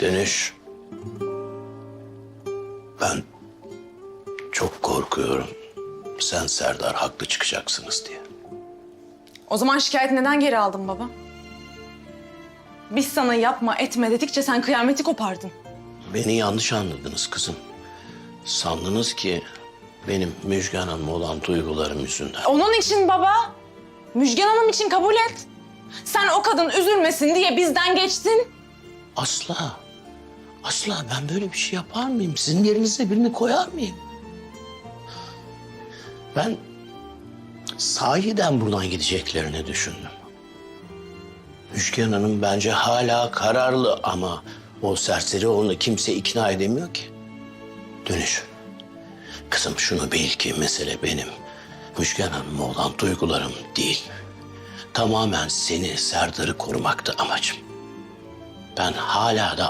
Dönüş. Ben çok korkuyorum. Sen Serdar haklı çıkacaksınız diye. O zaman şikayeti neden geri aldın baba? Biz sana yapma etme dedikçe sen kıyameti kopardın. Beni yanlış anladınız kızım. Sandınız ki benim Müjgan Hanım'a olan duygularım yüzünden. Onun için baba. Müjgan Hanım için kabul et. Sen o kadın üzülmesin diye bizden geçtin. Asla. Asla ben böyle bir şey yapar mıyım? Sizin yerinize birini koyar mıyım? Ben sahiden buradan gideceklerini düşündüm. Müşken Hanım bence hala kararlı ama o serseri onu kimse ikna edemiyor ki. Dönüş. Kızım şunu bil ki mesele benim. Müşken Hanım'a olan duygularım değil. Tamamen seni, Serdar'ı korumaktı amacım. Ben hala da